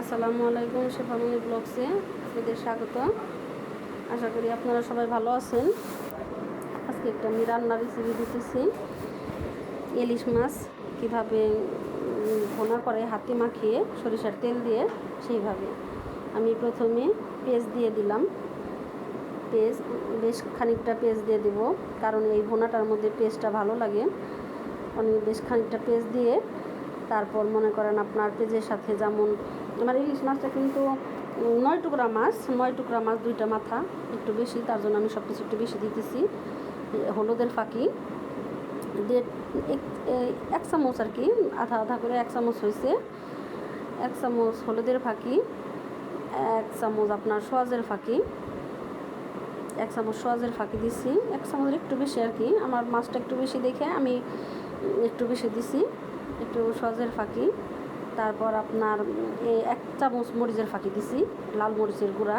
আসসালামু আলাইকুম শেফামনি ব্লগসে আপনাদের স্বাগত। আশা করি আপনারা সবাই ভালো আছেন। আজকে একটা আমি রান্নার রেসিপি দিতেছি। ইলিশ মাছ কীভাবে ভোনা করে, হাতে মাখিয়ে, সরিষার তেল দিয়ে, সেইভাবে। আমি প্রথমে পেঁয়াজ দিয়ে দিলাম। পেঁয়াজ বেশ খানিকটা পেঁয়াজ দিয়ে দেবো, কারণ এই ভোনাটার মধ্যে পেঁয়াজটা ভালো লাগে। অনেক বেশ খানিকটা পেঁয়াজ দিয়ে, তারপর মনে করেন আপনার পেঁয়াজের সাথে যেমন আমার ইলিশ মাছটা কিন্তু নয় টুকরা মাছ, নয় টুকরা মাছ, দুইটা মাথা, একটু বেশি, তার জন্য আমি সব কিছু একটু বেশি দিতেছি হলুদের ফাঁকি। দিয়ে, এক- চামচ আর কি, আধা আধা করে এক চামচ হয়েছে এক চামচ হলুদের ফাঁকি, এক চামচ আপনার সোয়াজের ফাঁকি, এক চামচ সোয়াজের ফাঁকি দিছি। এক চামচের একটু বেশি আর কি, আমার মাছটা একটু বেশি দেখে আমি একটু বেশি দিছি, একটু সজের ফাঁকি। তারপর আপনার এই এক চামচ মরিচের ফাঁকি দিছি, লাল মরিচের গুঁড়া।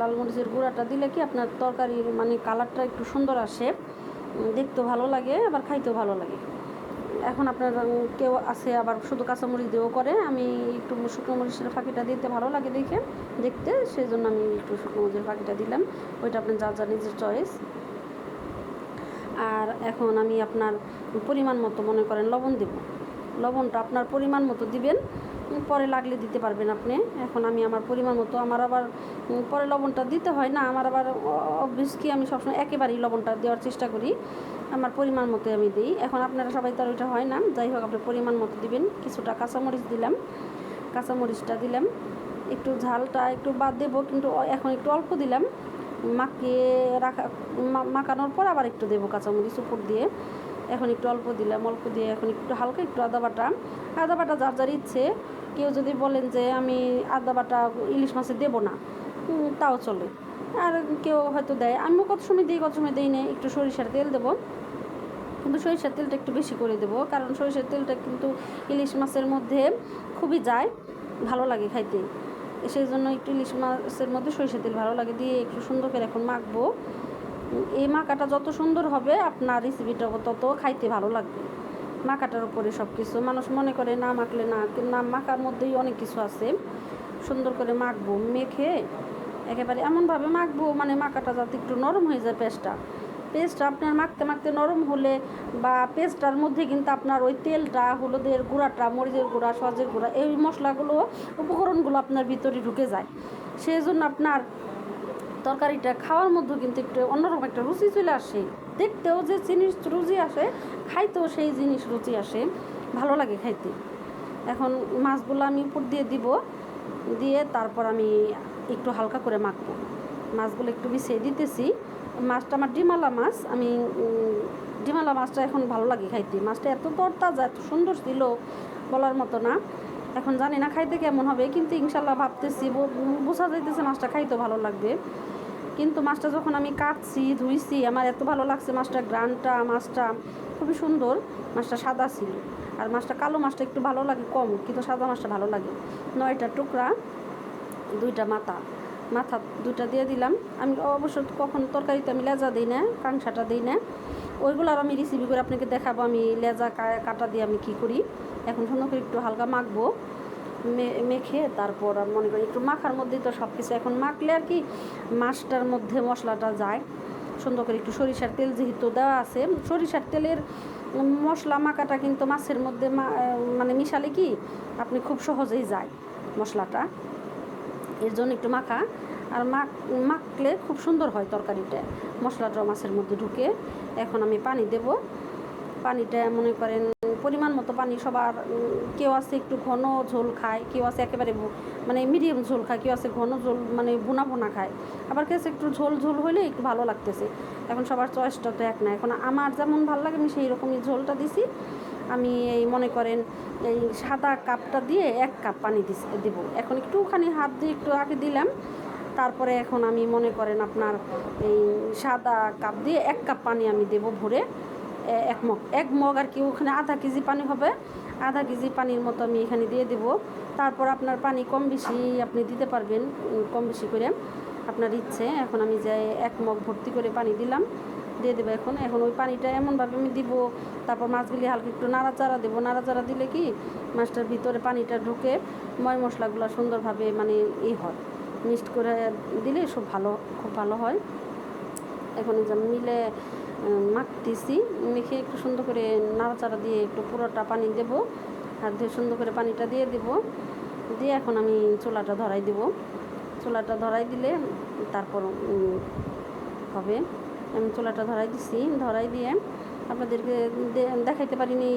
লাল মরিচের গুঁড়াটা দিলে কি আপনার তরকারির মানে কালারটা একটু সুন্দর আসে। দেখতেও ভালো লাগে, আবার খাইতেও ভালো লাগে। এখন আপনার কেউ আছে আবার শুধু কাঁচামরিচ দিয়েও করে, আমি একটু শুকনো মরিচের ফাঁকিটা দিতে ভালো লাগে দেখে, দেখতে সেই জন্য আমি একটু শুকনো মরিচের ফাঁকিটা দিলাম। ওইটা আপনার যা যা নিজের চয়েস আর এখন আমি আপনার পরিমাণ মতো মনে করেন লবণ দেব। লবণটা আপনার পরিমাণ মতো দিবেন। পরে লাগলে দিতে পারবেন আপনি। এখন আমি আমার পরিমাণ মতো, আমার আবার পরে লবণটা দিতে হয় না, আমার আবার অবভিয়াস কি আমি সবসময় একেবারেই লবণটা দেওয়ার চেষ্টা করি। আমার পরিমাণ মতো আমি দিই। এখন আপনারা সবাই তো আর ওইটা হয় না। যাই হোক, আপনি পরিমাণ মতো দিবেন। কিছুটা কাঁচামরিচ দিলাম। কাঁচামরিচটা দিলাম। একটু ঝালটা একটু বাদ দেবো, কিন্তু এখন একটু অল্প দিলাম। মাখিয়ে রাখা মাখানোর পর আবার একটু দেবো কাঁচামরিচ উপর দিয়ে। এখন একটু অল্প দিলাম, অল্প দিয়ে এখন একটু হালকা একটু আদা বাটা। আদা বাটা যার যার ইচ্ছে, কেউ যদি বলেন যে আমি আদা বাটা ইলিশ মাছে দেবো না তাও চলে। আর কেউ হয়তো দেয়, আমিও কত সময় দিই কত সময় দিই না, একটু সরিষার তেল দেবো। কিন্তু সরিষার তেলটা একটু বেশি করে দেবো, কারণ সরিষার তেলটা কিন্তু ইলিশ মাছের মধ্যে খুবই যায়, ভালো লাগে খাইতে। সেই জন্য একটু ইলিশ মাছের মধ্যে সরিষার তেল ভালো লাগে, দিয়ে একটু সুন্দর করে এখন মাখবো। এই মাখাটা যত সুন্দর হবে, আপনার রেসিপিটা তত খাইতে ভালো লাগবে। মাখাটার উপরে সব কিছু মানুষ মনে করে না মাখলে না না মাখার মধ্যেই অনেক কিছু আছে। সুন্দর করে মাখবো, মেখে একেবারে এমনভাবে মাখবো মানে মাখাটা যাতে একটু নরম হয়ে যায় পেস্টটা। পেস্টটা আপনার মাখতে মাখতে নরম হলে বা পেস্টটার মধ্যে কিন্তু আপনার ওই তেলটা, হলুদের গুঁড়াটা, মরিচের গুঁড়া, সজের গুঁড়া, এই মশলাগুলো, উপকরণগুলো আপনার ভিতরে ঢুকে যায়। সেই জন্য আপনার তরকারিটা খাওয়ার মধ্যে কিন্তু একটু অন্যরকম একটা রুচি চলে আসে। দেখতেও যে জিনিস রুচি আসে, খাইতেও সেই জিনিস রুচি আসে। ভালো লাগে খাইতে। এখন মাছগুলো আমি উপর দিয়ে দিব, দিয়ে তারপর আমি একটু হালকা করে মাখবো। মাছগুলো একটু মিশিয়ে দিতেছি। মাছটা আমার ডিমালা মাছ, আমি ডিমালা মাছটা এখন ভালো লাগে খাইতে। মাছটা এত তরতাজা এত সুন্দর ছিল বলার মতো না। এখন জানি না, খাইতে কেমন হবে। কিন্তু ইনশাল্লাহ ভাবতেছি বোঝা যাইতেছে মাছটা খাইতে ভালো লাগবে। কিন্তু মাছটা যখন আমি কাটছি, ধুইছি, আমার এত ভালো লাগছে মাছটা গ্রানটা, মাছটা খুবই সুন্দর। মাছটা সাদা ছিল। আর মাছটা কালো মাছটা একটু ভালো লাগে কম, কিন্তু সাদা মাছটা ভালো লাগে। নয়টা টুকরা, দুইটা মাথা। মাথা দুইটা দিয়ে দিলাম। আমি অবশ্য কখন তরকারিতে আমি লেজা দিই না, কাংসাটা দিই না। ওইগুলো আর আমি রেসিপি করে আপনাকে দেখাবো। আমি লেজা কাটা দিয়ে আমি কী করি? এখন সুন্দর করে একটু হালকা মাখবো। মেখে তারপর মনে করি একটু মাখার মধ্যেই তো সব কিছু এখন মাখলে আর কি মাছটার মধ্যে মশলাটা যায়। সুন্দর করে একটু সরিষার তেল যেহেতু দেওয়া আছে, সরিষার তেলের মশলা মাখাটা কিন্তু মাছের মধ্যে মানে মিশালে কি আপনি খুব সহজেই যায় মশলাটা। এর জন্য একটু মাখা। আর মাখ, মাখলে খুব সুন্দর হয় তরকারিটা। মশলাটা মাছের মধ্যে ঢুকে। এখন আমি পানি দেব। পানিটা মনে করেন পরিমাণ মতো পানি সবার কেউ আছে একটু ঘন ঝোল খায়, কেউ আছে একেবারে মানে মিডিয়াম ঝোল খায়, কেউ আছে ঘন ঝোল মানে বোনা বোনা খায়। আবার কেউ একটু ঝোল ঝোল হলে একটু ভালো লাগতেছে। এখন সবার চয়েসটা তো এক না। এখন আমার যেমন ভালো লাগে, আমি সেই রকমই ঝোলটা দিছি। আমি এই মনে করেন, এই সাদা কাপটা দিয়ে এক কাপ পানি দিস দেবো। এখন একটুখানি হাত দিয়ে একটু আগে দিলাম। তারপরে এখন আমি মনে করেন আপনার এই সাদা কাপ দিয়ে এক কাপ পানি আমি দেবো ভরে। এক মগ। এক মগ আর কি, ওখানে আধা কেজি পানি হবে। আধা কেজি পানির মতো আমি এখানে দিয়ে দেব। তারপর আপনার পানি কম বেশি আপনি দিতে পারবেন কম বেশি করে। আপনার ইচ্ছে, এখন আমি যে এক মগ ভর্তি করে পানি দিলাম, দিয়ে দেবো এখন। এখন ওই পানিটা এমনভাবে আমি দিব, তারপর মাছগুলি হালকা একটু নাড়াচাড়া দেবো। নাড়াচাড়া দিলে কি, মাছটার ভিতরে পানিটা ঢুকে, ময় মশলাগুলো সুন্দরভাবে মানে ই হয়। মিক্সড করে দিলে সব ভালো, খুব ভালো হয়। এখন যে মিলে মাখতেছি। মেখে একটু সুন্দর করে নাড়াচাড়া দিয়ে একটু পুরোটা পানি দেবো। হাত দিয়ে সুন্দর করে পানিটা দিয়ে দেব। দিয়ে এখন আমি চুলাটা ধরাই দেব। চুলাটা ধরাই দিলে তারপর হবে। আমি চুলাটা ধরাই দিছি। ধরাই দিয়ে আপনাদেরকে দেখাইতে পারিনি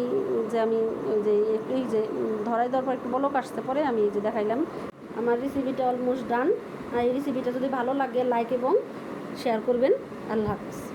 যে আমি যে এই যে ধরাই দেওয়ার পর একটু বলক আসতে পরে আমি যে দেখাইলাম। আমার রেসিপিটা অলমোস্ট ডান আর এই রেসিপিটা যদি ভালো লাগে লাইক এবং শেয়ার করবেন। আল্লাহ হাফিজ।